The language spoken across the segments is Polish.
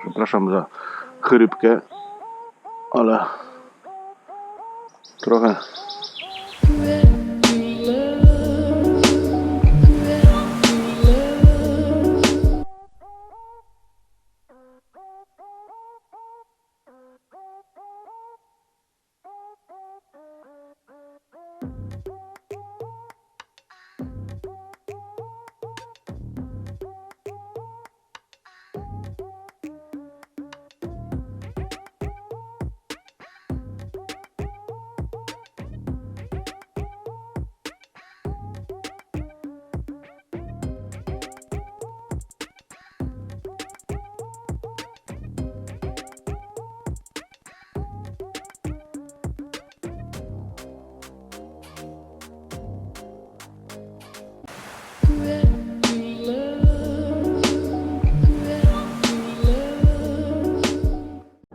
Przepraszam za chrypkę, ale trochę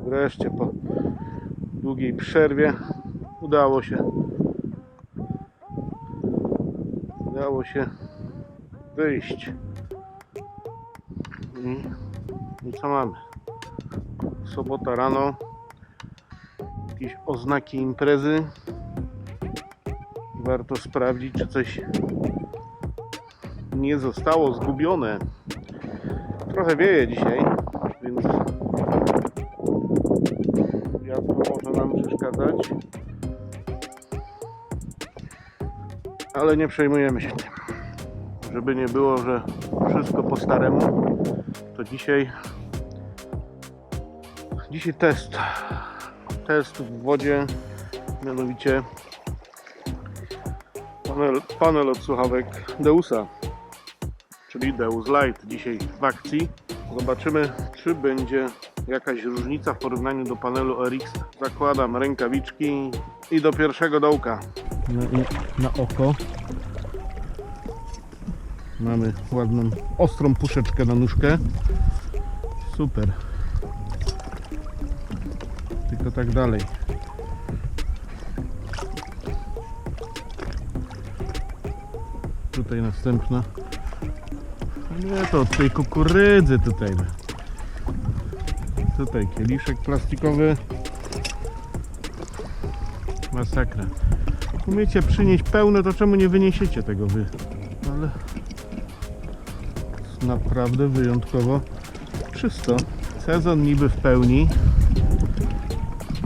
wreszcie po długiej przerwie udało się udało się wyjść. I, i co mamy? Sobota rano jakieś oznaki imprezy. Warto sprawdzić czy coś nie zostało zgubione. Trochę wieje dzisiaj Ale nie przejmujemy się tym. Żeby nie było, że wszystko po staremu, to dzisiaj dzisiaj test. Test w wodzie, mianowicie panel, panel od słuchawek Deusa, czyli Deus Light dzisiaj w akcji. Zobaczymy, czy będzie jakaś różnica w porównaniu do panelu RX. Zakładam rękawiczki i do pierwszego dołka. na, na oko. Mamy ładną, ostrą puszeczkę na nóżkę. Super. Tylko tak dalej. Tutaj następna. No Nie, to od tej kukurydzy tutaj. Tutaj kieliszek plastikowy. Masakra. Umiecie przynieść pełne, to czemu nie wyniesiecie tego wy? Ale naprawdę wyjątkowo czysto. Sezon niby w pełni,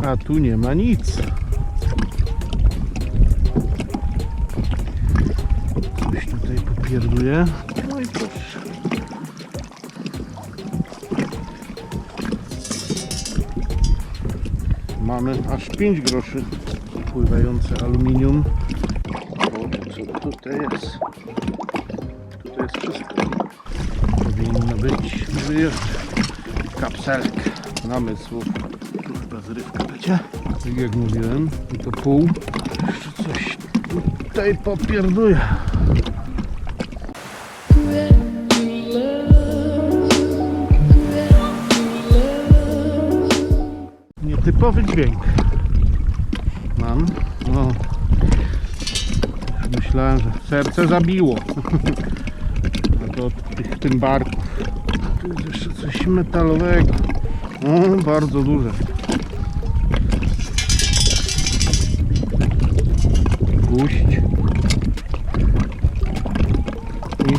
a tu nie ma nic. Coś tutaj popierduje. Mamy aż 5 groszy pływające aluminium. O, co tutaj jest? Tutaj jest wszystko. Powinno być wyjazd. Kapselek namysłów. Tu chyba zrywka będzie. Tak jak mówiłem, i to pół. Jeszcze coś tutaj popierduje. Nietypowy dźwięk. Mam. No. Myślałem, że serce zabiło. A to od tych tymbarków. Tu jest jeszcze coś metalowego. O, bardzo duże. Puść. I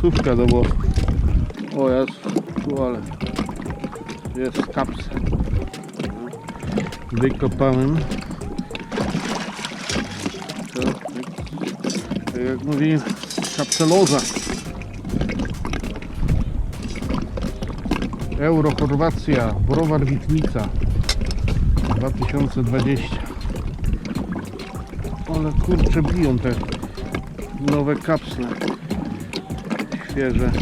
słówka do włosów. O jest, tu ale jest kapsel. Wykopałem. To, tak jak mówiłem, kapseloza. Euro Chorwacja, browar Witnica 2020. Ale kurczę biją te nowe kapsle. Świeże.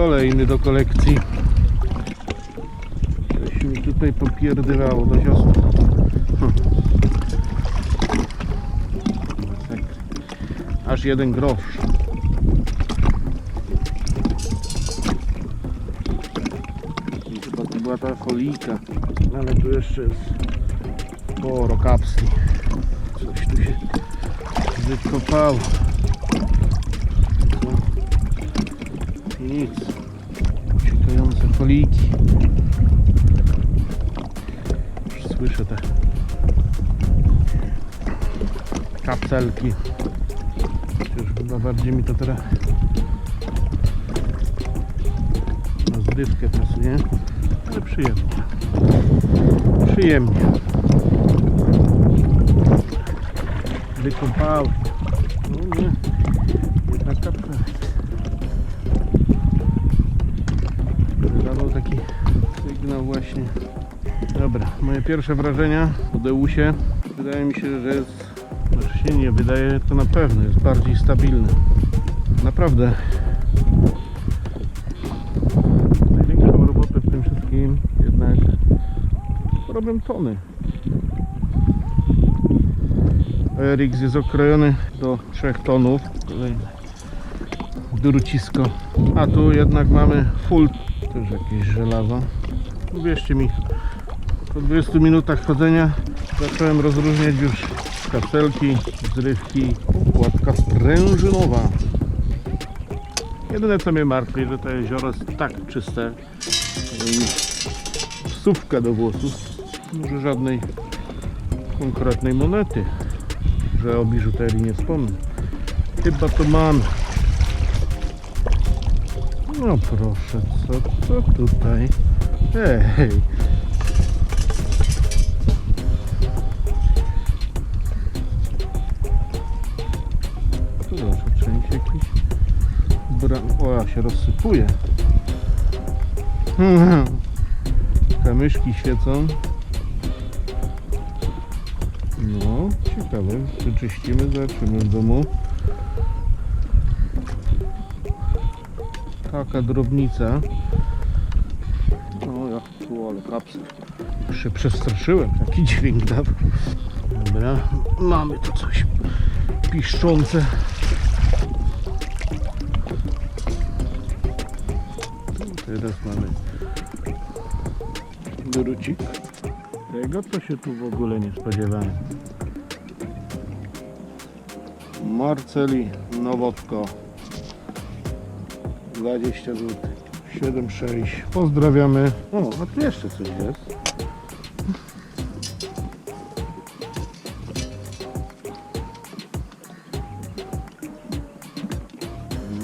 Kolejny do kolekcji. Coś mi tutaj popierdywało dość ostro. Hm. Masakra. Aż jeden grosz. Chyba to była ta folijka. Ale tu jeszcze jest sporo kapsli. Coś tu się wykopało. I nic. Uciekające foliki. Już słyszę te kapselki. Chociaż chyba bardziej mi to teraz na zrywkę pasuje, ale przyjemnie. Przyjemnie. Wykąpały. No nie, właśnie. Dobra, moje pierwsze wrażenia po Deusie. Wydaje mi się, że jest, znaczy się nie wydaje, to na pewno jest bardziej stabilny. Naprawdę. Największą robotę w tym wszystkim jednak robią tony. RX jest okrojony do 3 tonów. Kolejne drucisko. A tu jednak mamy full, też jakieś żelazo. Uwierzcie mi, po 20 minutach chodzenia zacząłem rozróżniać już kapselki, zrywki, okładka sprężynowa. Jedyne co mnie martwi, że to jezioro jest tak czyste, wsówka do włosów, może żadnej konkretnej monety, że o biżuterii nie wspomnę. Chyba to mam. No proszę, co, co tutaj? Ej! Tu proszę, część jakiś bram... O, ja się rozsypuje. Kamyszki świecą. No, ciekawe. Wyczyścimy, zobaczymy w domu. Taka drobnica. Już się przestraszyłem, taki dźwięk dał. Dobra, mamy tu coś piszczące. Teraz mamy drucik. Tego to się tu w ogóle nie spodziewałem. Marceli Nowotko 20 zł 7,6 Pozdrawiamy. O, a tu jeszcze coś jest.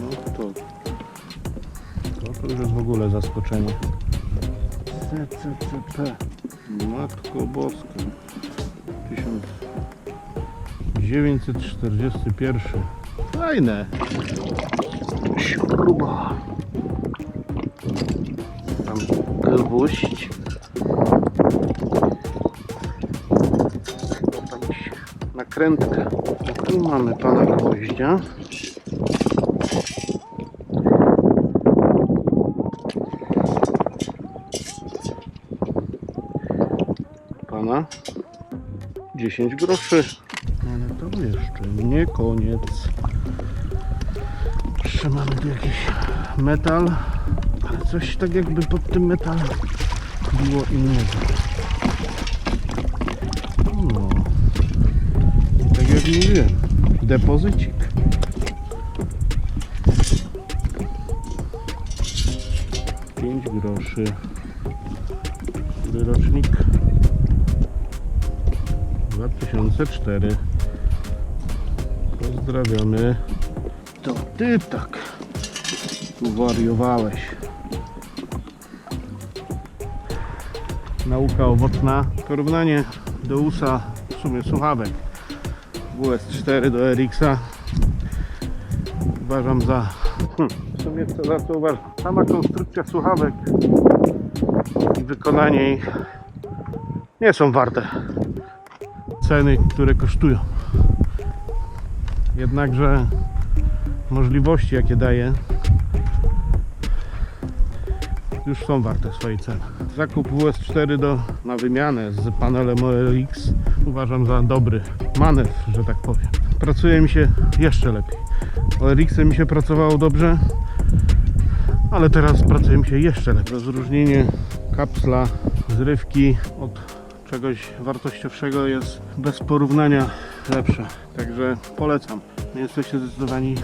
No to, to, to już jest w ogóle zaskoczenie. CCCP. Matko Boska. 1941. Fajne. Śruba. Tam. Tam gdzieś nakrętkę. Tu mamy pana gwoździa. Pana 10 groszy. Ale to jeszcze nie koniec. Jeszcze mamy tu jakiś metal, coś tak jakby pod tym metalem było innego. No. Tak jak mówiłem, depozycik. Pięć groszy. Wyrocznik 2004 Pozdrawiamy To ty tak Tu wariowałeś Nauka owocna. Porównanie do USA W sumie słuchawek. WS4 do RX-a Uważam za hm, W sumie to za to uważam. Sama konstrukcja słuchawek I wykonanie ich Nie są warte ceny, które kosztują. Jednakże możliwości, jakie daje, już są warte swojej ceny. Zakup WS4 do, na wymianę z panelem OLX uważam za dobry manewr, że tak powiem. Pracuje mi się jeszcze lepiej. OLX mi się pracowało dobrze, ale teraz pracuje mi się jeszcze lepiej. Rozróżnienie kapsla, zrywki od czegoś wartościowszego jest bez porównania lepsze. Także polecam. Nie jesteście zdecydowani,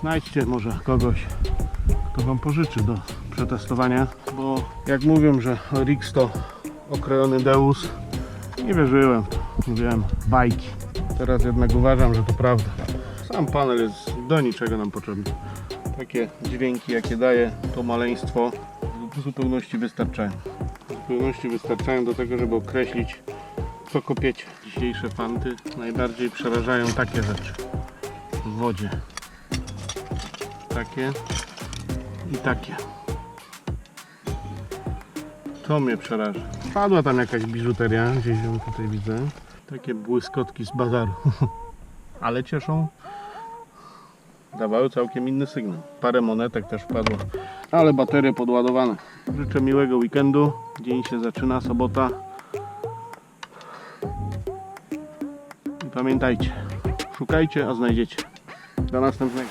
znajdźcie może kogoś, kto Wam pożyczy do przetestowania, bo jak mówią, że Rix to okrojony Deus, nie wierzyłem. Mówiłem bajki. Teraz jednak uważam, że to prawda. Sam panel jest do niczego nam potrzebny. Takie dźwięki, jakie daje to maleństwo, w zupełności wystarczają. W zupełności wystarczają do tego, żeby określić, co kopieć. Dzisiejsze fanty najbardziej przerażają takie rzeczy w wodzie. Takie i takie. To mnie przeraża. Padła tam jakaś biżuteria, gdzieś ją tutaj widzę. Takie błyskotki z bazaru. Ale cieszą. Dawały całkiem inny sygnał. Parę monetek też wpadło. Ale baterie podładowane. Życzę miłego weekendu. Dzień się zaczyna, sobota. I pamiętajcie, szukajcie, a znajdziecie. Do następnego.